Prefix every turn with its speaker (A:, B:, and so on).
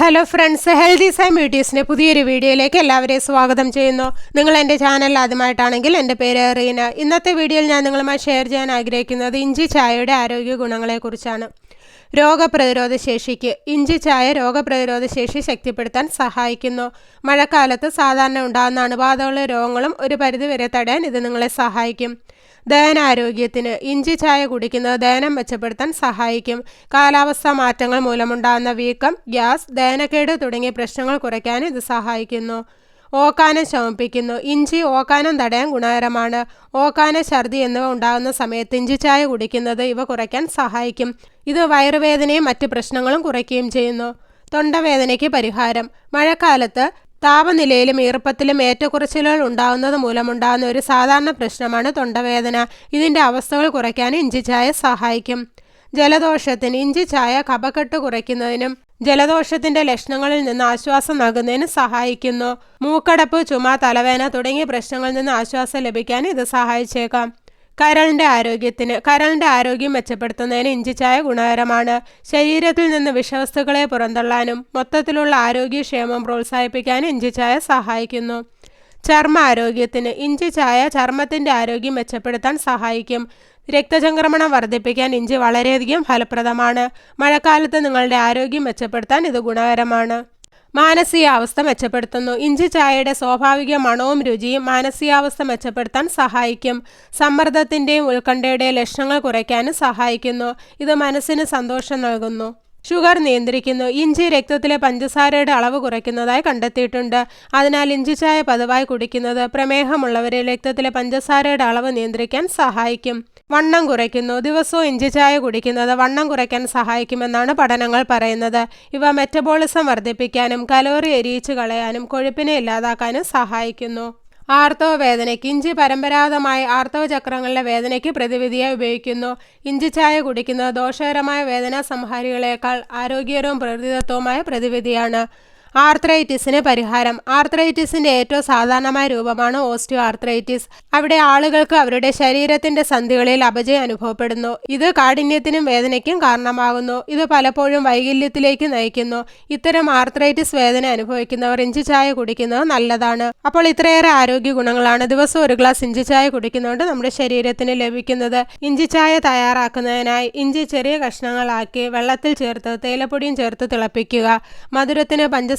A: Hello friends healthy സൈം ബ്യൂട്ടീസിന്റെ പുതിയൊരു വീഡിയോയിലേക്ക് എല്ലാവരെയും സ്വാഗതം ചെയ്യുന്നു. നിങ്ങൾ എന്റെ ചാനൽ ആദ്യമായിട്ടാണെങ്കിൽ എന്റെ പേര് റീന. ഇന്നത്തെ വീഡിയോയിൽ ഞാൻ നിങ്ങളുമായി ഷെയർ ചെയ്യാൻ ആഗ്രഹിക്കുന്നത് ഇഞ്ചി ചായയുടെ ആരോഗ്യ ഗുണങ്ങളെക്കുറിച്ചാണ് രോഗപ്രതിരോധ ശേഷിക്ക് ഇഞ്ചി ചായ രോഗപ്രതിരോധ ശേഷി ശക്തിപ്പെടുത്താൻ സഹായിക്കുന്നു. മഴക്കാലത്ത് സാധാരണ ഉണ്ടാകുന്ന അണുബാധകളും രോഗങ്ങളും ഒരു പരിധിവരെ തടയാൻ ഇത് നിങ്ങളെ സഹായിക്കും. ദഹനാരോഗ്യത്തിന് ഇഞ്ചി ചായ കുടിക്കുന്നത് ദഹനം മെച്ചപ്പെടുത്താൻ സഹായിക്കും. കാലാവസ്ഥാ മാറ്റങ്ങൾ മൂലമുണ്ടാകുന്ന വീക്കം ഗ്യാസ് ദഹനക്കേട് തുടങ്ങിയ പ്രശ്നങ്ങൾ കുറയ്ക്കാൻ ഇത് സഹായിക്കുന്നു. ഓക്കാനം ശമിപ്പിക്കുന്നു. ഇഞ്ചി ഓക്കാനം തടയാൻ ഗുണകരമാണ്. ഓക്കാന ഛർദി എന്നിവ ഉണ്ടാകുന്ന സമയത്ത് ഇഞ്ചി ചായ കുടിക്കുന്നത് ഇവ കുറയ്ക്കാൻ സഹായിക്കും. ഇത് വയറുവേദനയും മറ്റ് പ്രശ്നങ്ങളും കുറയ്ക്കുകയും ചെയ്യുന്നു. തൊണ്ടവേദനയ്ക്ക് പരിഹാരം. മഴക്കാലത്ത് താപനിലയിലും ഈർപ്പത്തിലും ഏറ്റക്കുറച്ചിലുകൾ ഉണ്ടാകുന്നത് മൂലമുണ്ടാകുന്ന ഒരു സാധാരണ പ്രശ്നമാണ് തൊണ്ടവേദന. ഇതിന്റെ അവസ്ഥകൾ കുറയ്ക്കാൻ ഇഞ്ചി ചായ സഹായിക്കും. ജലദോഷത്തിന് ഇഞ്ചി ചായ കപക്കെട്ട് കുറയ്ക്കുന്നതിനും ജലദോഷത്തിന്റെ ലക്ഷണങ്ങളിൽ നിന്ന് ആശ്വാസം നൽകുന്നതിന് സഹായിക്കുന്നു. മൂക്കടപ്പ് ചുമ തലവേദന തുടങ്ങിയ പ്രശ്നങ്ങളിൽ നിന്ന് ആശ്വാസം ലഭിക്കാൻ ഇത് സഹായിച്ചേക്കാം. കരളിന്റെ ആരോഗ്യത്തിന് കരളിന്റെ ആരോഗ്യം മെച്ചപ്പെടുത്തുന്നതിന് ഇഞ്ചിച്ചായ ചായ ഗുണകരമാണ്. ശരീരത്തിൽ നിന്ന് വിഷവസ്തുക്കളെ പുറന്തള്ളാനും മൊത്തത്തിലുള്ള ആരോഗ്യക്ഷേമം പ്രോത്സാഹിപ്പിക്കാനും ഇഞ്ചിച്ചായ ചായ സഹായിക്കുന്നു. ചർമ്മ ആരോഗ്യത്തിന് ഇഞ്ചി ചായ ചർമ്മത്തിന്റെ ആരോഗ്യം മെച്ചപ്പെടുത്താൻ സഹായിക്കും. രക്തചംക്രമണം വർദ്ധിപ്പിക്കാൻ ഇഞ്ചി വളരെയധികം ഫലപ്രദമാണ്. മഴക്കാലത്ത് നിങ്ങളുടെ ആരോഗ്യം മെച്ചപ്പെടുത്താൻ ഇത് ഗുണകരമാണ്. മാനസികാവസ്ഥ മെച്ചപ്പെടുത്തുന്നു. ഇഞ്ചി ചായയുടെ സ്വാഭാവിക മണവും രുചിയും മാനസികാവസ്ഥ മെച്ചപ്പെടുത്താൻ സഹായിക്കും. സമ്മർദ്ദത്തിന്റെയും ഉത്കണ്ഠയുടെയും ലക്ഷണങ്ങൾ കുറയ്ക്കാനും സഹായിക്കുന്നു. ഇത് മനസ്സിന് സന്തോഷം നൽകുന്നു. ഷുഗർ നിയന്ത്രിക്കുന്നു. ഇഞ്ചി രക്തത്തിലെ പഞ്ചസാരയുടെ അളവ് കുറയ്ക്കുന്നതായി കണ്ടെത്തിയിട്ടുണ്ട്. അതിനാൽ ഇഞ്ചി ചായ പതിവായി കുടിക്കുന്നത് പ്രമേഹമുള്ളവരെ രക്തത്തിലെ പഞ്ചസാരയുടെ അളവ് നിയന്ത്രിക്കാൻ സഹായിക്കും. വണ്ണം കുറയ്ക്കുന്നു. ദിവസവും ഇഞ്ചി ചായ കുടിക്കുന്നത് വണ്ണം കുറയ്ക്കാൻ സഹായിക്കുമെന്നാണ് പഠനങ്ങൾ പറയുന്നത്. ഇവ മെറ്റബോളിസം വർദ്ധിപ്പിക്കാനും കലോറി എരിയിച്ചു കളയാനും കൊഴുപ്പിനെ ഇല്ലാതാക്കാനും സഹായിക്കുന്നു. ആർത്തവ വേദനയ്ക്ക് ഇഞ്ചി പരമ്പരാഗതമായി ആർത്തവ ചക്രങ്ങളിലെ വേദനയ്ക്ക് പ്രതിവിധിയായി ഉപയോഗിക്കുന്നു. ഇഞ്ചി ചായ കുടിക്കുന്നത് ദോഷകരമായ വേദനാ സംഹാരികളേക്കാൾ ആരോഗ്യകരവും പ്രകൃതിദത്തവുമായ പ്രതിവിധിയാണ്. ആർത്രൈറ്റിസിന് പരിഹാരം. ആർത്രൈറ്റിസിന്റെ ഏറ്റവും സാധാരണമായ രൂപമാണ് ഓസ്റ്റിയോ ആർത്രൈറ്റിസ് അവിടെ ആളുകൾക്ക് അവരുടെ ശരീരത്തിന്റെ സന്ധികളിൽ അപജയം അനുഭവപ്പെടുന്നു. ഇത് കാഠിന്യത്തിനും വേദനയ്ക്കും കാരണമാകുന്നു. ഇത് പലപ്പോഴും വൈകല്യത്തിലേക്ക് നയിക്കുന്നു. ഇത്തരം ആർത്രൈറ്റിസ് വേദന അനുഭവിക്കുന്നവർ ഇഞ്ചി ചായ കുടിക്കുന്നത് നല്ലതാണ്. അപ്പോൾ ഇത്രയേറെ ആരോഗ്യ ഗുണങ്ങളാണ് ദിവസം ഒരു ഗ്ലാസ് ഇഞ്ചി ചായ കുടിക്കുന്നതുകൊണ്ട് നമ്മുടെ ശരീരത്തിന് ലഭിക്കുന്നത്. ഇഞ്ചി ചായ തയ്യാറാക്കുന്നതിനായി ഇഞ്ചി ചെറിയ കഷ്ണങ്ങളാക്കി വെള്ളത്തിൽ ചേർത്ത് തേയിലപ്പൊടിയും ചേർത്ത് തിളപ്പിക്കുക. മധുരത്തിന് പഞ്ചസാര